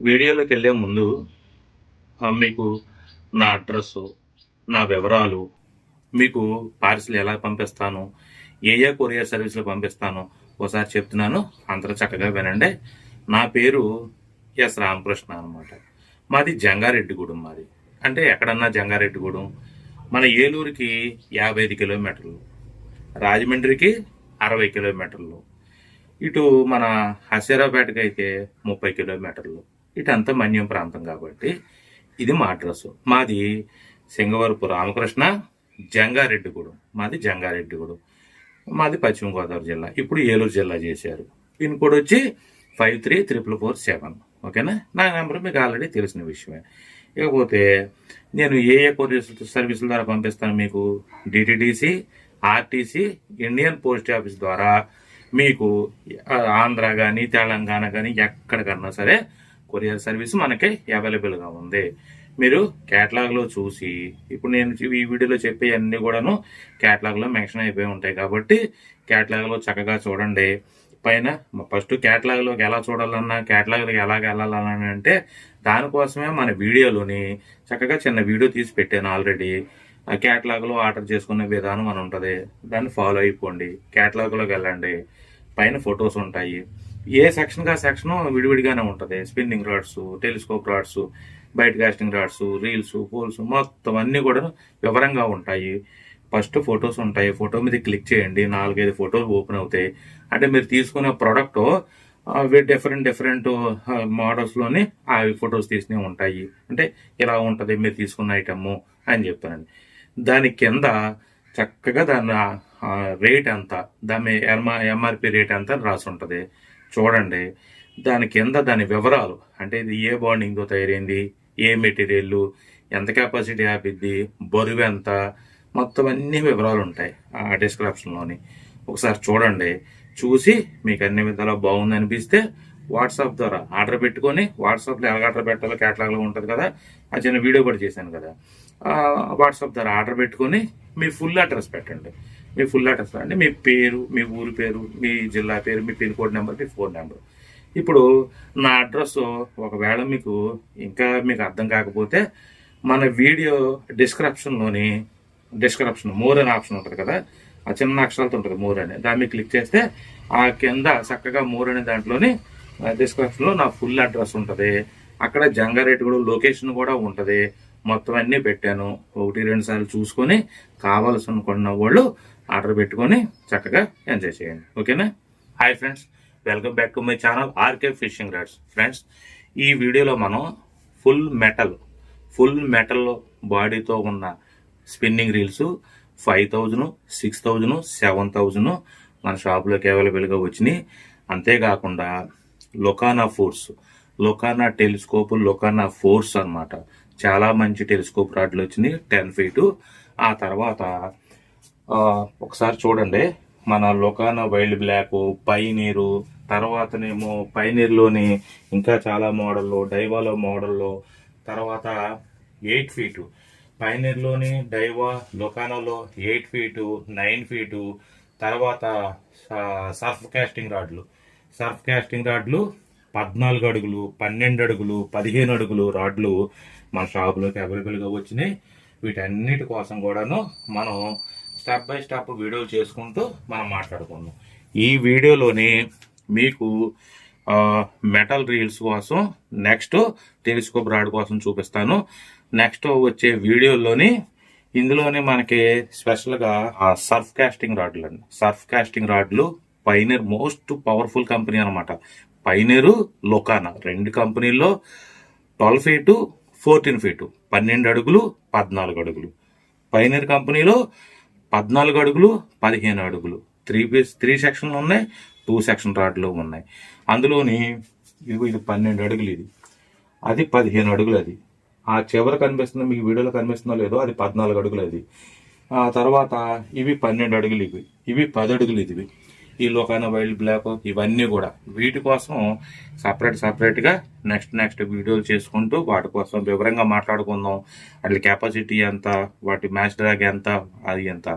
వీడియోలోకి వెళ్ళే ముందు మీకు నా అడ్రస్ నా వివరాలు మీకు పార్సిల్ ఎలా పంపిస్తాను ఏ ఏ కొరియర్ సర్వీస్లు పంపిస్తాను ఒకసారి చెప్తున్నాను. అందరూ చక్కగా వినండి. నా పేరు ఎస్ రామకృష్ణ అనమాట మాది జంగారెడ్డిగూడెం మాది. అంటే ఎక్కడన్నా జంగారెడ్డిగూడెం మన ఏలూరుకి యాభై ఐదు కిలోమీటర్లు రాజమండ్రికి అరవై కిలోమీటర్లు ఇటు మన హసీరాపేటకి అయితే ముప్పై కిలోమీటర్లు ఇటంతా మన్యం ప్రాంతం కాబట్టి ఇది మా అడ్రస్. మాది సింగవరపు రామకృష్ణ జంగారెడ్డిగూడెం. మాది జంగారెడ్డిగూడెం. మాది పశ్చిమ గోదావరి జిల్లా. ఇప్పుడు ఏలూరు జిల్లా చేశారు. పిన్ కోడ్ వచ్చి five three triple four seven. ఓకేనా? నా నెంబర్ మీకు ఆల్రెడీ తెలిసిన విషయమే. ఇకపోతే నేను ఏ ఏ కొరియర్ సర్వీసుల ద్వారా పంపిస్తాను మీకు? DTDC RTC Indian post office ద్వారా మీకు ఆంధ్ర కానీ తెలంగాణ కానీ ఎక్కడికన్నా సరే కొరియర్ సర్వీస్ మనకి అవైలబుల్గా ఉంది. మీరు క్యాట్లాగ్లో చూసి ఇప్పుడు నేను ఈ వీడియోలో చెప్పే అన్నీ కూడాను క్యాటలాగ్లో మెన్షన్ అయిపోయి ఉంటాయి కాబట్టి క్యాటలాగ్లో చక్కగా చూడండి. పైన ఫస్ట్ క్యాటలాగ్లోకి ఎలా చూడాలన్నా క్యాటలాగ్లోకి ఎలా వెళ్ళాలన్నా అంటే దానికోసమే మన వీడియోలోని చక్కగా చిన్న వీడియో తీసి పెట్టాను ఆల్రెడీ. ఆ క్యాటలాగ్లో ఆర్డర్ చేసుకునే విధానం అని ఉంటుంది. దాన్ని ఫాలో అయిపోండి. క్యాటలాగ్లోకి వెళ్ళండి. పైన ఫొటోస్ ఉంటాయి. ఏ సెక్షన్గా సెక్షన్ విడివిడిగానే ఉంటుంది. స్పిన్నింగ్ రాడ్స్ టెలిస్కోప్ రాడ్స్ బయట కాస్టింగ్ రాడ్స్ రీల్స్ పోల్స్ మొత్తం అన్నీ కూడా వివరంగా ఉంటాయి. ఫస్ట్ ఫొటోస్ ఉంటాయి. ఫోటో మీద క్లిక్ చేయండి. నాలుగైదు ఫోటోలు ఓపెన్ అవుతాయి. అంటే మీరు తీసుకునే ప్రోడక్ట్ డిఫరెంట్ డిఫరెంట్ మోడల్స్లోనే అవి ఫొటోస్ తీసినవి ఉంటాయి. అంటే ఇలా ఉంటుంది మీరు తీసుకున్న ఐటమ్ అని చెప్తానండి. దాని కింద చక్కగా దాని రేట్ ఎంత? దాని ఎంఆర్పి రేట్ ఎంత అని రాసి ఉంటుంది చూడండి దాని కింద దాని వివరాలు. అంటే ఇది ఏ బాండింగ్తో తయారైంది ఏ మెటీరియల్ ఎంత కెపాసిటీ ఆపిద్ది బరువు ఎంత మొత్తం అన్ని వివరాలు ఉంటాయి ఆ డిస్క్రిప్షన్లోని ఒకసారి చూడండి చూసి మీకు అన్ని విధాలా బాగుంది అనిపిస్తే వాట్సాప్ ద్వారా ఆర్డర్ పెట్టుకొని వాట్సాప్లో ఎలా ఆర్డర్ పెట్టాలో కేటలాగ్లో ఉంటుంది కదా ఆ చిన్న వీడియో కూడా చేశాను కదా. వాట్సాప్ ద్వారా ఆర్డర్ పెట్టుకొని మీ ఫుల్ అడ్రస్ పెట్టండి. మీ ఫుల్ అడ్రస్ అంటే మీ పేరు మీ ఊరి పేరు మీ జిల్లా పేరు మీ పిన్ కోడ్ నెంబర్ మీ ఫోన్ నెంబర్ ఇప్పుడు నా అడ్రస్ ఒకవేళ మీకు ఇంకా మీకు అర్థం కాకపోతే మన వీడియో డిస్క్రిప్షన్లోని డిస్క్రిప్షన్ మోర్ అనే ఆప్షన్ ఉంటుంది కదా. ఆ చిన్న అక్షరాలతో ఉంటుంది మోర్ అని. దాన్ని క్లిక్ చేస్తే ఆ కింద చక్కగా మోర్ అనే దాంట్లోని డిస్క్రిప్షన్లో నా ఫుల్ అడ్రస్ ఉంటుంది. అక్కడ జంగారెడ్డి కూడా లొకేషన్ కూడా ఉంటుంది. మొత్తం అన్నీ పెట్టాను. ఒకటి రెండు సార్లు చూసుకొని కావాల్సిన కొన్న వాళ్ళు ఆర్డర్ పెట్టుకొని చక్కగా ఎంజాయ్ చేయండి. ఓకేనా? Hi friends welcome back to my channel RK fishing rods friends ఈ వీడియోలో మనం ఫుల్ మెటల్ ఫుల్ మెటల్ బాడీతో ఉన్న spinning reels five thousand six thousand seven thousand మన షాప్లోకి అవైలబుల్గా వచ్చినాయి. అంతేకాకుండా లొకానా ఫోర్స్ లొకానా టెలిస్కోప్ లొకానా ఫోర్స్ అన్నమాట. చాలా మంచి టెలిస్కోప్ రాడ్లు వచ్చినాయి టెన్ ఫీటు ఆ తర్వాత ఒకసారి చూడండి. మన లొకానో వైల్డ్ బ్లాక్ పైనీరు తర్వాతనేమో పైనీర్లోని ఇంకా చాలా మోడల్లో డైవాలో మోడల్లో తర్వాత ఎయిట్ ఫీటు. పైనీర్లోని డైవా లొకానోలో ఎయిట్ ఫీటు నైన్ ఫీటు తర్వాత సర్ఫ్ క్యాస్టింగ్ రాడ్లు. సర్ఫ్ క్యాస్టింగ్ రాడ్లు పద్నాలుగు అడుగులు పన్నెండు అడుగులు పదిహేను అడుగులు రాడ్లు మన షాపులోకి అవైలబుల్గా వచ్చినాయి. వీటన్నిటి కోసం కూడాను మనం స్టెప్ బై స్టెప్ వీడియోలు చేసుకుంటూ మనం మాట్లాడుకుందాం. ఈ వీడియోలోని మీకు మెటల్ రీల్స్ కోసం నెక్స్ట్ టెలిస్కోప్ రాడ్ కోసం చూపిస్తాను. నెక్స్ట్ వచ్చే వీడియోలోని ఇందులోనే మనకి స్పెషల్గా ఆ సర్ఫ్ కాస్టింగ్ రాడ్లు అండి. సర్ఫ్ కాస్టింగ్ రాడ్లు పైనర్ మోస్ట్ పవర్ఫుల్ కంపెనీ అనమాట పైనరు లొకానా రెండు కంపెనీల్లో ట్వెల్వ్ ఫీటు ఫోర్టీన్ ఫీటు పన్నెండు అడుగులు పద్నాలుగు అడుగులు. పైనర్ కంపెనీలో పద్నాలుగు అడుగులు పదిహేను అడుగులు. త్రీ పీస్ త్రీ సెక్షన్లు ఉన్నాయి టూ సెక్షన్ రాడ్లు ఉన్నాయి. అందులోని ఇదిగో ఇది పన్నెండు అడుగులు ఇది. అది పదిహేను అడుగులు అది. ఆ చివర కనిపిస్తుంది మీకు వీడియోలో కనిపిస్తుందో లేదో అది పద్నాలుగు అడుగులు అది. ఆ తర్వాత ఇవి పన్నెండు అడుగులు ఇవి. ఇవి పది అడుగులు ఇదివి. ఈ లోకాన వైల్డ్ బ్లాక్ ఇవన్నీ కూడా. వీటి కోసం సపరేట్ సపరేట్గా నెక్స్ట్ నెక్స్ట్ వీడియోలు చేసుకుంటూ వాటి కోసం వివరంగా మాట్లాడుకుందాం. వాటి కెపాసిటీ ఎంత? వాటి మ్యాచ్ డ్రాగ్ ఎంత? అది ఎంత?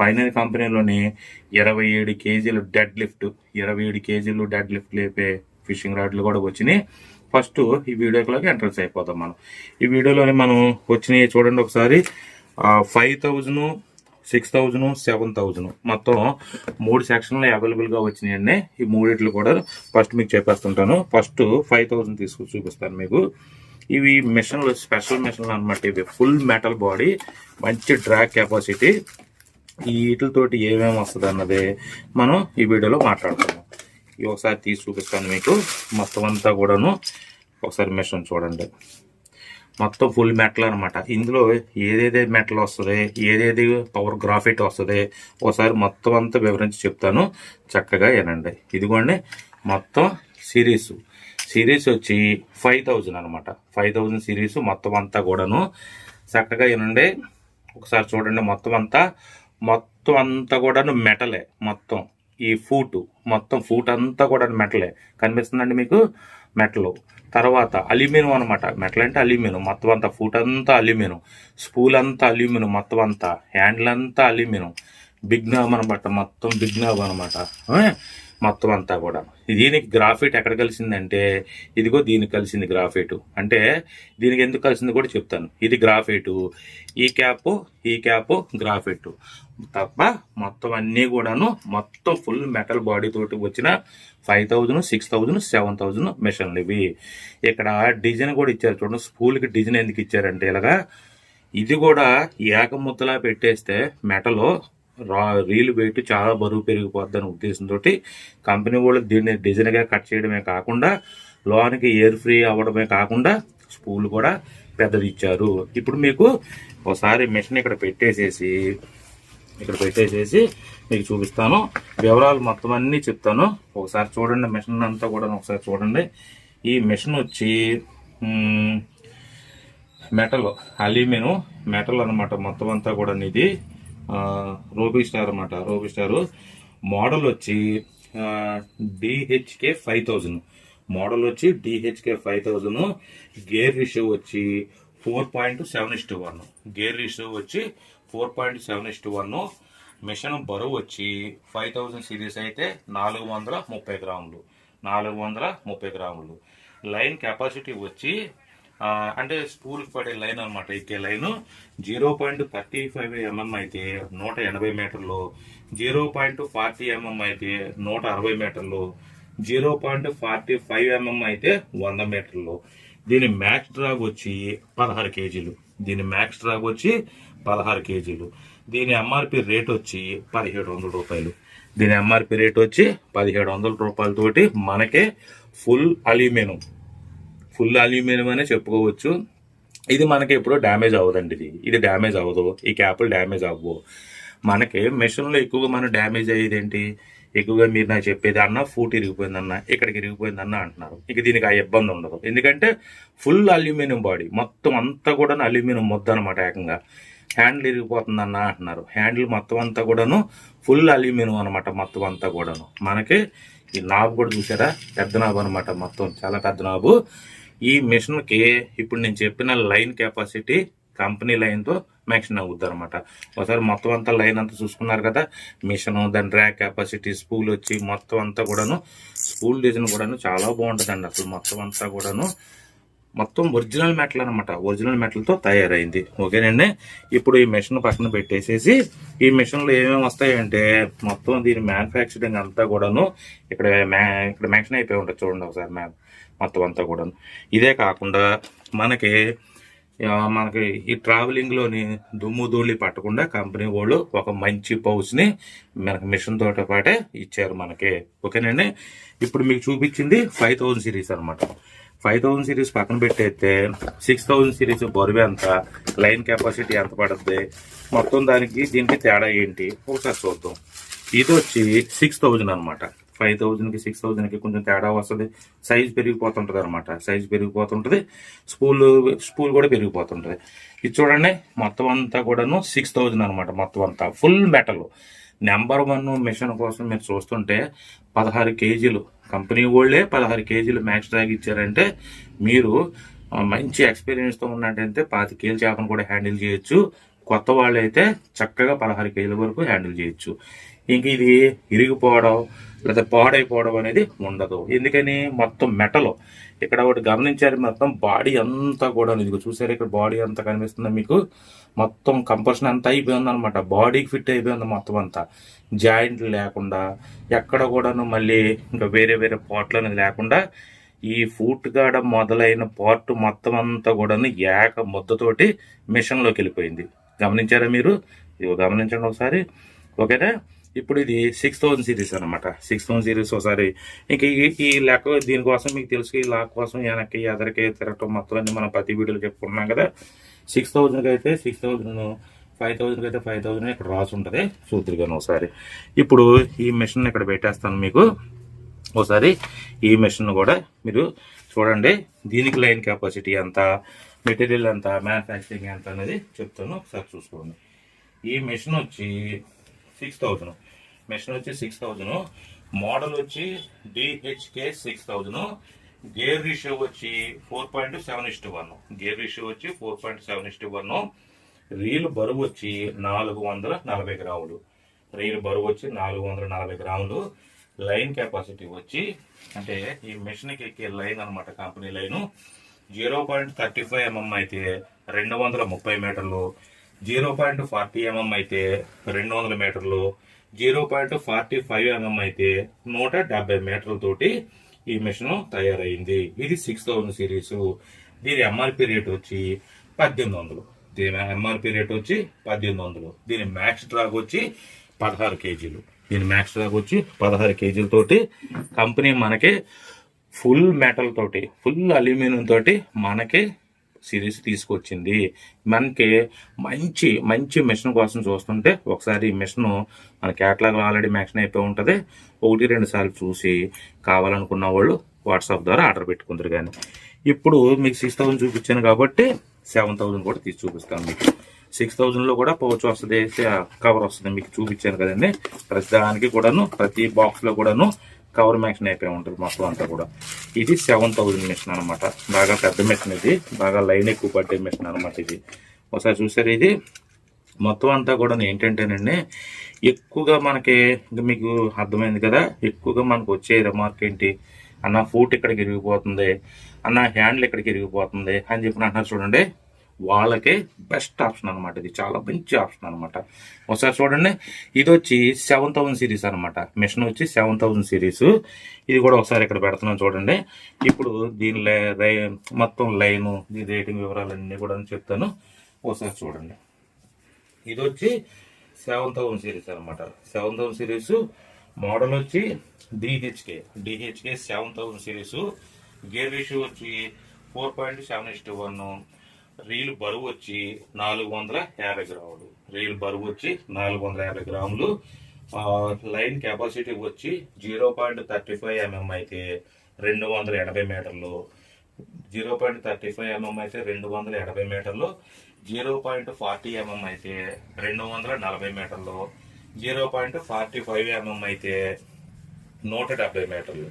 పైన కంపెనీలోని ఇరవై ఏడు కేజీలు డెడ్ లిఫ్ట్ ఇరవై ఏడు కేజీలు డెడ్ లిఫ్ట్ లేపే ఫిషింగ్ రాడ్లు కూడా వచ్చినాయి. ఫస్ట్ ఈ వీడియోలోకి ఎంట్రన్స్ అయిపోతాం మనం. ఈ వీడియోలోనే మనం వచ్చినవి చూడండి ఒకసారి. Five thousand six thousand seven thousand. మొత్తం మూడు సెక్షన్లు అవైలబుల్గా వచ్చినాయండి. ఈ మూడిట్లు కూడా ఫస్ట్ మీకు చెప్పేస్తుంటాను. ఫస్ట్ ఫైవ్ థౌజండ్ తీసుకు చూపిస్తాను మీకు. ఇవి మిషన్లు స్పెషల్ మిషన్లు అనమాట ఇవి. ఫుల్ మెటల్ బాడీ మంచి డ్రాగ్ కెపాసిటీ. ఈ వీటితోటి ఏమేమి వస్తుంది అన్నది మనం ఈ వీడియోలో మాట్లాడుతాము ఇవి ఒకసారి తీసి చూపిస్తాను మీకు. మొత్తం అంతా కూడాను ఒకసారి మిషన్ చూడండి. మొత్తం ఫుల్ మెటల్ అనమాట ఇందులో ఏదేదే మెటల్ వస్తుంది ఏదేది పవర్ గ్రాఫిట్ వస్తుంది ఒకసారి మొత్తం అంతా వివరించి చెప్తాను. చక్కగా వినండి. ఇదిగోండి మొత్తం సిరీస్. సిరీస్ వచ్చి ఫైవ్ థౌజండ్ అనమాట ఫైవ్ థౌజండ్ సిరీస్ మొత్తం అంతా కూడాను. చక్కగా వినండి. ఒకసారి చూడండి మొత్తం అంతా. మొత్తం అంతా కూడాను మెటలే మొత్తం. ఈ ఫూట్ మొత్తం ఫూట్ అంతా కూడా మెటలే. కనిపిస్తుందండి మీకు? మెటలు. తర్వాత అల్యూమినియం అనమాట మెటల్ అంటే అల్యూమినియం. మొత్తం అంతా ఫుట్ అంతా అల్యూమినియం. స్పూల్ అంతా అల్యూమినియం. మొత్తం అంతా. హ్యాండిల్ అంతా అల్యూమినియం బిగ్నాబ్ అనమాట మొత్తం బిగ్నాబ్ అనమాట మొత్తం అంతా కూడా. దీనికి గ్రాఫైట్ ఎక్కడ కలిసిందంటే ఇదిగో దీనికి కలిసింది గ్రాఫైటు. అంటే దీనికి ఎందుకు కలిసింది కూడా చెప్తాను. ఇది గ్రాఫైటు ఈ క్యాప్ ఈ క్యాప్ గ్రాఫైటు. తప్ప మొత్తం అన్నీ కూడాను మొత్తం ఫుల్ మెటల్ బాడీ తోటి వచ్చిన five thousand six thousand seven thousand మిషన్లు ఇవి. ఇక్కడ డిజైన్ కూడా ఇచ్చారు చూడండి. స్పూల్కి డిజైన్ ఎందుకు ఇచ్చారంటే ఇలాగా ఇది కూడా ఏకముద్దలా పెట్టేస్తే మెటలో రా రీల్ వెయిట్ చాలా బరువు పెరిగిపోద్ది అనే ఉద్దేశంతో కంపెనీ వాళ్ళు దీన్ని డిజైన్గా కట్ చేయడమే కాకుండా లోనికి ఎయిర్ ఫ్రీ అవ్వడమే కాకుండా స్పూల్ కూడా పెద్దది ఇచ్చారు ఇప్పుడు మీకు ఒకసారి మిషన్ ఇక్కడ పెట్టేసేసి ఇక్కడ పెట్టేసేసి మీకు చూపిస్తాను. వివరాలు మొత్తం అన్నీ చెప్తాను. ఒకసారి చూడండి మిషన్ అంతా కూడా ఒకసారి చూడండి. ఈ మిషన్ వచ్చి మెటల్ అల్యూమినియం మెటల్ అనమాట మొత్తం అంతా కూడా ఇది. రోబీ స్టార్ అనమాట రోబీ స్టార్. మోడల్ వచ్చి డిహెచ్కే ఫైవ్ థౌజండ్ మోడల్ వచ్చి DHK five thousand gear ratio వచ్చి four point seven is to one gear ratio వచ్చి four point seven is to one machine బరువు వచ్చి ఫైవ్ థౌజండ్ సిరీస్ అయితే నాలుగు వందల ముప్పై గ్రాములు. నాలుగు వందల ముప్పై గ్రాములు. లైన్ కెపాసిటీ వచ్చి అంటే స్పూల్కి పడే లైన్ అనమాట ఇక్కే line zero point thirty five mm అయితే నూట ఎనభై మీటర్లు జీరో పాయింట్ ఫార్టీ ఎంఎం అయితే నూట అరవై మీటర్లు zero point forty five mm అయితే వంద మీటర్లు. దీని మ్యాక్స్ డ్రాగ్ వచ్చి పదహారు కేజీలు. దీని మ్యాక్స్ డ్రాగ్ వచ్చి పదహారు కేజీలు. దీని ఎంఆర్పి రేట్ వచ్చి పదిహేడు వందల రూపాయలు. దీని ఎంఆర్పి రేట్ వచ్చి పదిహేడు వందల రూపాయలతోటి మనకే ఫుల్ అల్యూమినియం ఫుల్ అల్యూమినియం అనే చెప్పుకోవచ్చు. ఇది మనకి ఎప్పుడూ డ్యామేజ్ అవ్వదండి ఇది. ఇది డ్యామేజ్ అవ్వదు. ఈ క్యాపులు డ్యామేజ్ అవ్వవు. మనకి మెషిన్లో ఎక్కువగా మనం డ్యామేజ్ అయ్యేది ఏంటి? ఎక్కువగా మీరు నాకు చెప్పేది అన్న ఫూట్ ఇరిగిపోయిందన్న ఇక్కడికి ఇరిగిపోయిందన్న అంటున్నారు. ఇక దీనికి ఆ ఇబ్బంది ఉండదు. ఎందుకంటే ఫుల్ అల్యూమినియం బాడీ మొత్తం అంతా కూడా అల్యూమినియం ముద్ద అనమాట ఏకంగా. హ్యాండిల్ ఇరిగిపోతుందన్న అంటున్నారు. హ్యాండిల్ మొత్తం అంతా కూడాను ఫుల్ అల్యూమినియం అనమాట మొత్తం అంతా కూడాను. మనకి ఈ నాబ్ కూడా చూసారా? పెద్ద నాబ్ అనమాట మొత్తం. చాలా పెద్ద నాబు. ఈ మిషన్కి ఇప్పుడు నేను చెప్పిన లైన్ కెపాసిటీ కంపెనీ లైన్తో మ్యాక్సిమం అవుద్ది అనమాట ఒకసారి మొత్తం అంతా లైన్ అంతా చూసుకున్నారు కదా? మిషన్ దాని ర్యాక్ కెపాసిటీ స్పూల్ వచ్చి మొత్తం అంతా కూడాను స్పూల్ డిజైన్ కూడాను చాలా బాగుంటుందండి అసలు మొత్తం అంతా కూడాను. మొత్తం ఒరిజినల్ మెటల్ అనమాట ఒరిజినల్ మెటల్తో తయారైంది. ఓకేనండి? ఇప్పుడు ఈ మిషన్ పక్కన పెట్టేసేసి ఈ మిషన్లో ఏమేమి వస్తాయంటే మొత్తం దీని మ్యానుఫ్యాక్చరింగ్ అంతా కూడాను ఇక్కడ మ్యా ఇక్కడ మెన్షన్ అయిపోయి ఉంటుంది చూడండి ఒకసారి మ్యామ్. మొత్తం అంతా కూడా ఇదే కాకుండా మనకి మనకి ఈ ట్రావెలింగ్లోని దుమ్ము ధూళి పట్టకుండా కంపెనీ వాళ్ళు ఒక మంచి పౌచ్ని మనకి మిషన్ తోట పాటే ఇచ్చారు మనకి. ఓకేనండి? ఇప్పుడు మీకు చూపించింది ఫైవ్ థౌజండ్ సిరీస్ అనమాట ఫైవ్ థౌజండ్ సిరీస్ పక్కన పెట్టేస్తే సిక్స్ థౌసండ్ సిరీస్ బరువు ఎంత లైన్ కెపాసిటీ ఎంత పడుతుంది మొత్తం దానికి దీనికి తేడా ఏంటి? ఒకసారి చూద్దాం. ఇది వచ్చి సిక్స్ థౌజండ్ అనమాట ఫైవ్ థౌజండ్కి సిక్స్ థౌజండ్కి కొంచెం తేడా వస్తుంది. సైజ్ పెరిగిపోతుంటుంది అనమాట సైజ్ పెరిగిపోతుంటుంది. స్పూల్ స్పూల్ కూడా పెరిగిపోతుంటుంది. ఇది చూడండి మొత్తం అంతా కూడాను సిక్స్ థౌజండ్ అనమాట మొత్తం అంతా. Full metal. Number one machine కోసం మీరు చూస్తుంటే పదహారు కేజీలు. కంపెనీ వాళ్ళే పదహారు కేజీలు మ్యాక్స్ డ్రాగ్ ఇచ్చారంటే మీరు మంచి ఎక్స్పీరియన్స్తో ఉన్నట్టయితే పాతి కేజీ చేపను కూడా హ్యాండిల్ చేయొచ్చు. కొత్త వాళ్ళు అయితే చక్కగా పదహారు కేజీల వరకు హ్యాండిల్ చేయొచ్చు. ఇంక ఇది ఇరిగిపోవడం లేదా పాడైపోవడం అనేది ఉండదు. ఎందుకని? మొత్తం మెటల్. ఇక్కడ ఒకటి గమనించారు మొత్తం బాడీ అంతా కూడా ఇదిగో చూసారు ఇక్కడ బాడీ అంతా కనిపిస్తుంది మీకు? మొత్తం కంపల్షన్ అంతా అయిపోయింది అనమాట బాడీకి ఫిట్ అయిపోయింది మొత్తం అంతా. జాయింట్లు లేకుండా ఎక్కడ కూడాను మళ్ళీ ఇంకా వేరే వేరే పార్ట్లు అనేది లేకుండా ఈ ఫూట్ గాడ మొదలైన పార్ట్ మొత్తం అంతా కూడాను ఏక ముద్దతోటి మిషన్లోకి వెళ్ళిపోయింది. గమనించారా మీరు? ఇదిగో గమనించండి ఒకసారి. ఓకేనా? ఇప్పుడు ఇది సిక్స్ థౌసండ్ సిరీస్ అనమాట సిక్స్ థౌసండ్ సిరీస్ ఒకసారి ఇంకా ఈ లెక్క దీనికోసం మీకు తెలుసు ఈ లాక్ కోసం వెనక్కి ఎదరికి తిరగటం మొత్తం అన్ని మనం ప్రతి వీడియోలో చెప్పుకున్నాం కదా. సిక్స్ థౌసండ్కి అయితే సిక్స్ థౌసండ్ ఫైవ్ థౌసండ్కి అయితే ఫైవ్ థౌసండ్ ఇక్కడ రాసి ఉంటుంది. చూద్దరుగాను ఒకసారి. ఇప్పుడు ఈ మిషన్ ఇక్కడ పెట్టేస్తాను మీకు. ఒకసారి ఈ మిషన్ కూడా మీరు చూడండి. దీనికి లైన్ కెపాసిటీ ఎంత మెటీరియల్ ఎంత మ్యానుఫ్యాక్చరింగ్ ఎంత అనేది చెప్తాను. ఒకసారి చూసుకోండి. ఈ మిషన్ వచ్చి సిక్స్ థౌజండ్. మిషన్ వచ్చి సిక్స్ థౌజండ్. మోడల్ వచ్చి DHK six thousand. Gear ratio వచ్చి four point seven is to one. Gear ratio వచ్చి four point seven is to one. Reel బరువు వచ్చి నాలుగు వందల నలభై గ్రాములు. రీల్ బరువు వచ్చి నాలుగు వందల నలభై గ్రాములు. లైన్ కెపాసిటీ వచ్చి అంటే ఈ మిషన్కి ఎక్కే లైన్ అన్నమాట company line. Zero point thirty five mm అయితే రెండు వందల ముప్పై మీటర్లు. జీరో పాయింట్ ఫార్టీ ఎంఎం అయితే రెండు వందల మీటర్లు zero point forty five mm అయితే నూట డెబ్బై మీటర్లతోటి ఈ మిషన్ తయారైంది. ఇది సిక్స్ థౌజండ్ సిరీస్ దీని ఎంఆర్పి రేట్ వచ్చి పద్దెనిమిది వందలు. దీని ఎంఆర్పి రేట్ వచ్చి పద్దెనిమిది వందలు. దీని మ్యాక్స్ డ్రాగ్ వచ్చి పదహారు కేజీలు. దీని మ్యాక్స్ డ్రాగ్ వచ్చి పదహారు కేజీలతోటి కంపెనీ మనకి ఫుల్ మెటల్ తోటి ఫుల్ అల్యూమినియం తోటి మనకి సిరీస్ తీసుకొచ్చింది. మనకి మంచి మంచి మిషన్ కోసం చూస్తుంటే ఒకసారి ఈ మిషన్ మన కేటలాగ్ ఆల్రెడీ మ్యాక్షన్ అయిపోయి ఉంటుంది. ఒకటి రెండు సార్లు చూసి కావాలనుకున్న వాళ్ళు వాట్సాప్ ద్వారా ఆర్డర్ పెట్టుకుందరు కానీ ఇప్పుడు మీకు సిక్స్ థౌసండ్ చూపించాను కాబట్టి సెవెన్ థౌసండ్ కూడా తీసి చూపిస్తాను మీకు. సిక్స్ థౌజండ్లో కూడా పౌచ్ వస్తుంది కవర్ వస్తుంది మీకు చూపించాను కదండి. ప్రతి దానికి కూడాను ప్రతి బాక్స్లో కూడాను కవర్ మ్యాక్షన్ అయిపోయి ఉంటుంది మొత్తం అంతా కూడా. ఇది సెవెన్ థౌజండ్ మిషన్ అనమాట బాగా పెద్ద మిషన్ ఇది. బాగా లైన్ ఎక్కువ పడ్డే మిషన్ అనమాట ఇది. ఒకసారి చూసారు ఇది? మొత్తం అంతా కూడా ఏంటంటేనండి ఎక్కువగా మనకి మీకు అర్థమైంది కదా? ఎక్కువగా మనకు వచ్చే రిమార్క్ ఏంటి? అన్న ఫూట్ ఇక్కడికి ఇరిగిపోతుంది. అన్న హ్యాండిల్ ఇక్కడికి ఇరిగిపోతుంది అని చెప్పిన అంటున్నారు చూడండి. వాళ్ళకే బెస్ట్ ఆప్షన్ అనమాట ఇది చాలా మంచి ఆప్షన్ అనమాట ఒకసారి చూడండి. ఇది వచ్చి సెవెన్ థౌసండ్ సిరీస్ అనమాట మిషన్ వచ్చి సెవెన్ థౌసండ్ సిరీస్ ఇది కూడా ఒకసారి ఇక్కడ పెడుతున్నాం చూడండి. ఇప్పుడు దీని లై- మొత్తం లైను దీని రేటింగ్ వివరాలన్నీ కూడా చెప్తాను. ఒకసారి చూడండి. ఇది వచ్చి సెవెన్ థౌసండ్ సిరీస్ అనమాట సెవెన్ థౌసండ్ సిరీస్ మోడల్ వచ్చి DHK DHK seven thousand series gear ratio వచ్చి four point seven is to one reel బరువు వచ్చి నాలుగు వందల యాభై గ్రాములు. రీల్ బరువు వచ్చి నాలుగు వందల యాభై గ్రాములు. లైన్ కెపాసిటీ వచ్చి zero point thirty five mm అయితే రెండు వందల ఎనభై మీటర్లు. Zero point thirty five mm అయితే రెండు వందల ఎనభై మీటర్లు. జీరో పాయింట్ ఫార్టీ ఎంఎం అయితే రెండు వందల నలభై మీటర్లు. Zero point forty five mm అయితే నూట డెబ్బై మీటర్లు.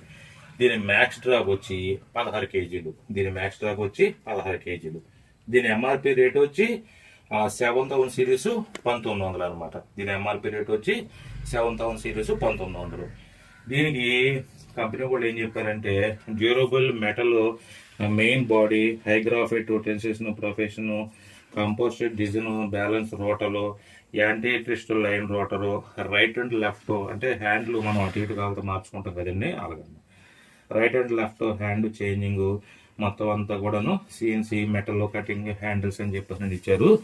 దీని మ్యాక్స్ డ్రాగ్ వచ్చి పదహారు కేజీలు. దీని మ్యాక్స్ డ్రాగ్ వచ్చి పదహారు కేజీలు. దీని ఎంఆర్పి రేట్ వచ్చి సెవెన్ థౌసండ్ సిరీస్ పంతొమ్మిది వందలు అనమాట దీని ఎంఆర్పి రేట్ వచ్చి సెవెన్ థౌసండ్ సిరీస్ పంతొమ్మిది వందలు. దీనికి కంపెనీ వాళ్ళు ఏం చెప్పారంటే durable metal main body high graphite tension profession composite design balance రోటలు anti crystal line rotor right and left అంటే హ్యాండ్లు మనం అటు ఇటు కావాలంటే మార్చుకుంటాం కదండి అలాగే right and left hand changing మొత్తం అంతా కూడాను సిఎన్సి మెటల్ కటింగ్ హ్యాండిల్స్ అని చెప్పేసి ఇచ్చారు.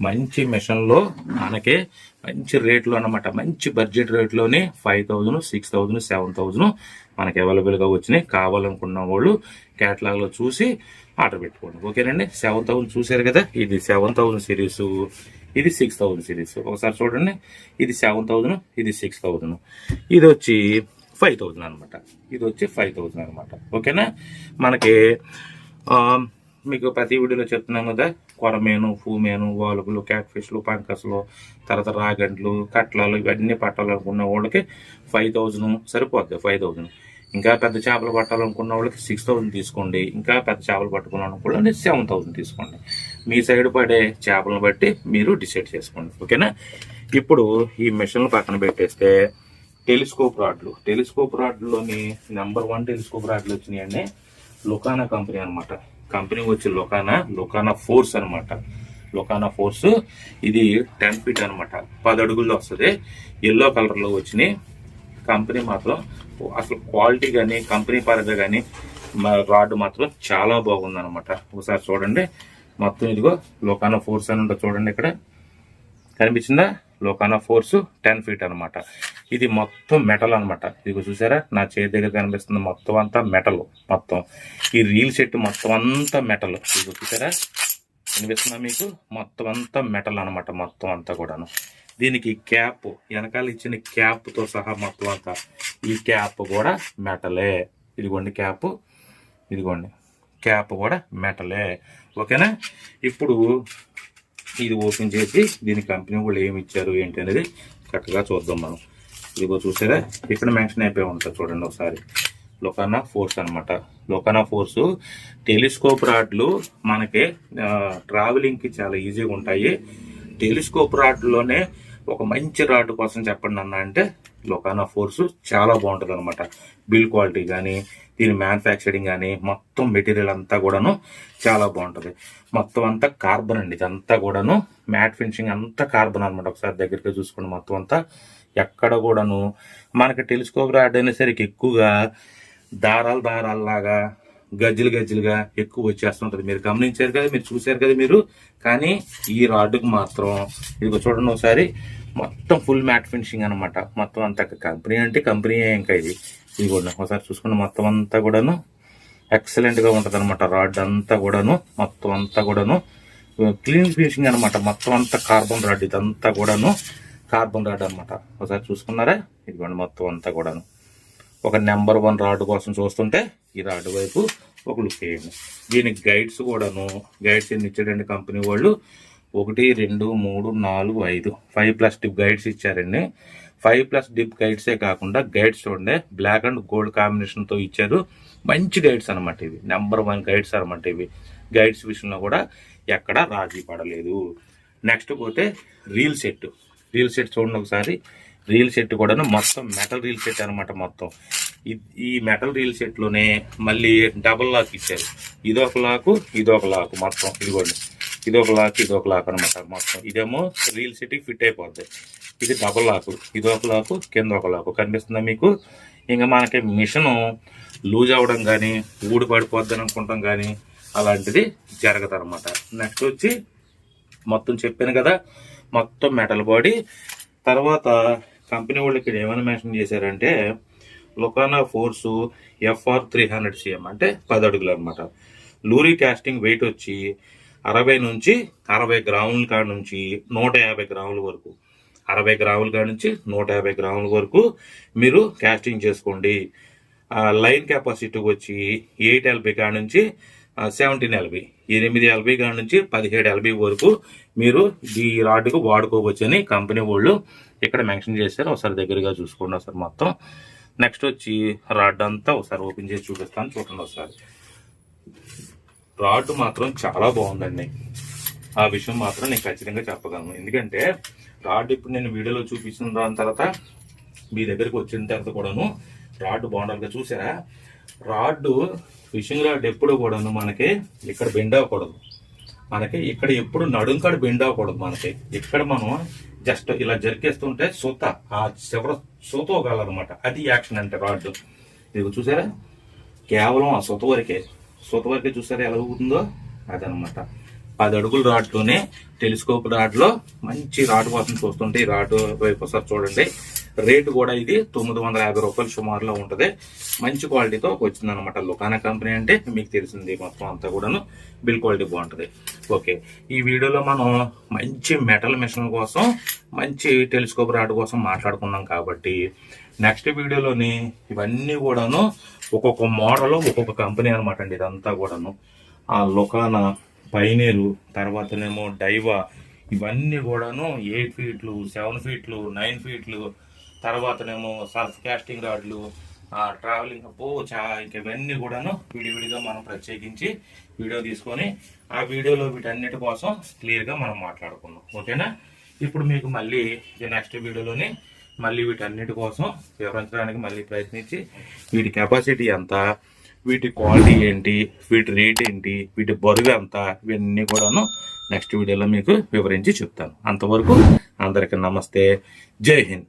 మంచి మిషన్లో మనకి మంచి రేట్లో అన్నమాట. మంచి budget రేట్లోనే five thousand six thousand seven thousand మనకి అవైలబుల్గా వచ్చినాయి. కావాలనుకున్న వాళ్ళు కేటలాగ్లో చూసి ఆర్డర్ పెట్టుకోండి. ఓకేనండి? సెవెన్ థౌజండ్ చూశారు కదా? ఇది సెవెన్ థౌజండ్ సిరీస్ ఇది సిక్స్ థౌజండ్ సిరీస్ ఒకసారి చూడండి. ఇది సెవెన్ థౌజండ్ ఇది సిక్స్ థౌజండ్ ఇది వచ్చి ఫైవ్ థౌజండ్ అనమాట ఇది వచ్చి ఫైవ్ థౌజండ్ అనమాట ఓకేనా? మనకి మీకు ప్రతి వీడియోలో చెప్తున్నాం కదా కొరమేను ఫూమేను వాలుగులు క్యాట్ ఫిష్లు పంకస్లు తర్వాత రాగండ్లు కట్లలు ఇవన్నీ పట్టాలనుకున్న వాళ్ళకి ఫైవ్ థౌజండ్ సరిపోద్ది ఫైవ్ థౌజండ్ ఇంకా పెద్ద చేపలు పట్టాలనుకున్న వాళ్ళకి సిక్స్ థౌసండ్ తీసుకోండి. ఇంకా పెద్ద చేపలు పట్టుకోవాలనుకోండి సెవెన్ థౌసండ్ తీసుకోండి. మీ సైడ్ పడే చేపలను బట్టి మీరు డిసైడ్ చేసుకోండి. ఓకేనా? ఇప్పుడు ఈ మిషన్లు పక్కన పెట్టేస్తే టెలిస్కోప్ రాడ్లు. టెలిస్కోప్ రాడ్లోని నెంబర్ వన్ టెలిస్కోప్ రాడ్లు వచ్చినాయండి. లుకానా కంపెనీ అనమాట కంపెనీ వచ్చి లుకానా లుకానా ఫోర్స్ అనమాట లుకానా ఫోర్స్ ఇది టెన్ ఫీట్ అనమాట పది అడుగుల్లో వస్తుంది. ఎల్లో కలర్లో వచ్చినాయి. కంపెనీ మాత్రం అసలు క్వాలిటీ కానీ కంపెనీ పరంగా కానీ రాడ్ మాత్రం చాలా బాగుంది అనమాట ఒకసారి చూడండి. మొత్తం ఇదిగో లోకానా ఫోర్స్ అని ఉంటుంది చూడండి ఇక్కడ. కనిపించిందా? లోకానా ఫోర్స్ టెన్ ఫీట్ అనమాట ఇది మొత్తం మెటల్ అనమాట ఇదిగో చూసారా? నా చేతి దగ్గర కనిపిస్తుంది మొత్తం అంతా మెటల్ మొత్తం. ఈ రీల్ సెట్ మొత్తం అంతా మెటల్. ఇదిగో చూసారా? కనిపిస్తుందా మీకు? మొత్తం అంతా మెటల్ అనమాట మొత్తం అంతా కూడాను. దీనికి క్యాప్ వెనకాల ఇచ్చిన క్యాప్తో సహా మొత్తం అంతా. ఈ క్యాప్ కూడా మెటలే. ఇదిగోండి క్యాప్. ఇదిగోండి. క్యాప్ కూడా మెటలే. ఓకేనా? ఇప్పుడు ఇది ఓపెన్ చేసి దీని కంపెనీ వాళ్ళు ఏమి ఇచ్చారు ఏంటి అనేది చక్కగా చూద్దాం మనం. ఇదిగో చూసారా? ఇక్కడ మెన్షన్ అయిపోయి ఉంటుంది చూడండి ఒకసారి. లోకానా ఫోర్స్ అనమాట లోకానా ఫోర్స్ టెలిస్కోప్ రాడ్లు మనకి ట్రావెలింగ్కి చాలా ఈజీగా ఉంటాయి. టెలిస్కోప్ రాడ్లోనే ఒక మంచి రాడ్ కోసం చెప్పండి అన్న అంటే లోకానా ఫోర్స్ చాలా బాగుంటుంది అనమాట బిల్ క్వాలిటీ కానీ దీని మ్యానుఫ్యాక్చరింగ్ కానీ మొత్తం మెటీరియల్ అంతా కూడాను చాలా బాగుంటుంది. మొత్తం అంతా కార్బన్ అండి. ఇదంతా కూడాను మ్యాట్ ఫినిషింగ్ అంతా కార్బన్ అనమాట ఒకసారి దగ్గరికి చూసుకోండి. మొత్తం అంతా ఎక్కడ కూడాను మనకి టెలిస్కోప్ రాడ్ అయినసరికి ఎక్కువగా దారాలు దారాల్లాగా గజ్జలు గజ్జలుగా ఎక్కువ వచ్చేస్తుంటుంది. మీరు గమనించారు కదా మీరు చూశారు కదా మీరు. కానీ ఈ రాడ్డుకు మాత్రం ఇది చూడండి ఒకసారి మొత్తం ఫుల్ మ్యాట్ ఫినిషింగ్ అనమాట మొత్తం అంతా కంపెనీ అంటే కంపెనీ ఇంకా ఇది. ఇదిగోండి ఒకసారి చూసుకుంటే మొత్తం అంతా కూడాను ఎక్సలెంట్గా ఉంటుంది అనమాట రాడ్ అంతా కూడాను మొత్తం అంతా కూడాను. క్లీన్ ఫినిషింగ్ అనమాట మొత్తం అంతా కార్బన్ రాడ్ ఇదంతా కూడాను కార్బన్ రాడ్ అనమాట ఒకసారి చూసుకున్నారా? ఇదిగోండి మొత్తం అంతా కూడాను. ఒక నెంబర్ వన్ రాడ్ కోసం చూస్తుంటే ఈ రాడ్ వైపు ఒక లుక్ వేయండి. దీనికి గైడ్స్ కూడాను గైడ్స్ ఎన్ని ఇచ్చారండి కంపెనీ వాళ్ళు? ఒకటి రెండు మూడు నాలుగు ఐదు. ఫైవ్ ప్లస్ గైడ్స్ ఇచ్చారండి. ఫైవ్ ప్లస్ డిప్ గైడ్సే కాకుండా గైడ్స్ చూడండి బ్లాక్ అండ్ గోల్డ్ కాంబినేషన్తో ఇచ్చారు. మంచి గైడ్స్ అనమాట ఇవి. నెంబర్ వన్ గైడ్స్ అనమాట ఇవి. గైడ్స్ విషయంలో కూడా ఎక్కడ రాజీ పడలేదు. నెక్స్ట్ పోతే రీల్ సెట్. రీల్ సెట్ చూడండి ఒకసారి. రీల్ సెట్ కూడాను మొత్తం మెటల్ రీల్ సెట్ అనమాట మొత్తం. ఈ మెటల్ రీల్ సెట్లోనే మళ్ళీ డబుల్ లాక్ ఇచ్చారు. ఇదొక లాకు ఇదొక లాకు మొత్తం. ఇదిగోండి. ఇదొక లాక్ ఇదొక లాక్ అనమాట మొత్తం. ఇదేమో రీల్ సెట్ ఫిట్ అయిపోద్ది. ఇది డబుల్ లాకు ఒక లాకు కింద ఒక లాకు కనిపిస్తుందా మీకు? ఇంకా మనకి మిషన్ లూజ్ అవ్వడం కానీ ఊడి పడిపోద్ది అనుకుంటాం కానీ అలాంటిది జరగదు అనమాట నెక్స్ట్ వచ్చి మొత్తం చెప్పాను కదా మొత్తం మెటల్ బాడీ తర్వాత కంపెనీ వాళ్ళు ఇక్కడ ఏమైనా మెన్షన్ చేశారంటే లొకానా force FR three hundred CM అంటే పది అడుగులు అనమాట లూరీ కాస్టింగ్ వెయిట్ వచ్చి అరవై నుంచి అరవై గ్రాముల కాడ నుంచి నూట యాభై గ్రాముల వరకు. అరవై గ్రాముల కాడ నుంచి నూట యాభై గ్రాముల వరకు మీరు క్యాస్టింగ్ చేసుకోండి. లైన్ కెపాసిటీ వచ్చి ఎయిట్ ఎల్బీ కాడ నుంచి సెవెంటీన్ ఎల్బీ ఎనిమిది ఎల్బీ కాడ నుంచి పదిహేడు ఎల్బీ వరకు మీరు ఈ రాడ్కు వాడుకోవచ్చు అని కంపెనీ వాళ్ళు ఇక్కడ మెన్షన్ చేశారు. ఒకసారి దగ్గరగా చూసుకోండి ఒకసారి మొత్తం. నెక్స్ట్ వచ్చి రాడ్ అంతా ఒకసారి ఓపెన్ చేసి చూపిస్తాను. చూడండి ఒకసారి. రాడ్ మాత్రం చాలా బాగుందండి. ఆ విషయం మాత్రం నేను ఖచ్చితంగా చెప్పగలను. ఎందుకంటే రాడ్ ఇప్పుడు నేను వీడియోలో చూపించిన దాని తర్వాత మీ దగ్గరికి వచ్చిన తర్వాత కూడాను రాడ్ బాగుండాలిగా చూసారా? రాడ్ ఫిషింగ్ రాడ్ ఎప్పుడు కూడాను మనకి ఇక్కడ బెండ్ అవ్వకూడదు. మనకి ఇక్కడ ఎప్పుడు నడుంకాడు బెండ్ అవ్వకూడదు మనకి. ఇక్కడ మనం జస్ట్ ఇలా జరికేస్తుంటే సూత ఆ చివర సూత అనమాట అది యాక్షన్ అంటే రాడ్. ఇది చూసారా? కేవలం ఆ సొత వరకే. సొత వరకే చూసారా ఎలా ఊగుతుందో? అదనమాట పది అడుగుల రాడ్లోనే టెలిస్కోప్ రాడ్లో మంచి రాడ్ కోసం చూస్తుంటే ఈ రాడ్ వైపు ఒకసారి చూడండి. రేటు కూడా ఇది తొమ్మిది వందల యాభై రూపాయలు సుమారులో ఉంటుంది. మంచి క్వాలిటీతో వచ్చింది అనమాట లుకానా కంపెనీ అంటే మీకు తెలిసింది మొత్తం అంతా కూడాను. బిల్ క్వాలిటీ బాగుంటుంది. ఓకే ఈ వీడియోలో మనం మంచి మెటల్ మిషన్ కోసం మంచి టెలిస్కోప్ రాడ్ కోసం మాట్లాడుకున్నాం కాబట్టి నెక్స్ట్ వీడియోలోని ఇవన్నీ కూడాను ఒక్కొక్క మోడల్ ఒక్కొక్క కంపెనీ అనమాట అండి ఇదంతా కూడాను. ఆ లుకానా పైనేరు తర్వాతనేమో డైవా ఇవన్నీ కూడాను ఎయిట్ ఫీట్లు సెవెన్ ఫీట్లు నైన్ ఫీట్లు తర్వాతనేమో సర్ఫ్ కాస్టింగ్ రాడ్లు ఆ ట్రావెలింగ్ అప్పు చా ఇవన్నీ కూడాను విడివిడిగా మనం ప్రత్యేకించి వీడియో తీసుకొని ఆ వీడియోలో వీటన్నిటి కోసం క్లియర్గా మనం మాట్లాడుకున్నాం. ఓకేనా? ఇప్పుడు మీకు మళ్ళీ నెక్స్ట్ వీడియోలోని మళ్ళీ వీటన్నిటి కోసం వివరించడానికి మళ్ళీ ప్రయత్నించి వీటి కెపాసిటీ ఎంత వీటి క్వాలిటీ ఏంటి వీటి రేట్ ఏంటి వీటి బరువు ఎంత ఇవన్నీ కూడాను నెక్స్ట్ వీడియోలో మీకు వివరించి చెప్తాను. అంతవరకు అందరికీ నమస్తే. జై హింద్.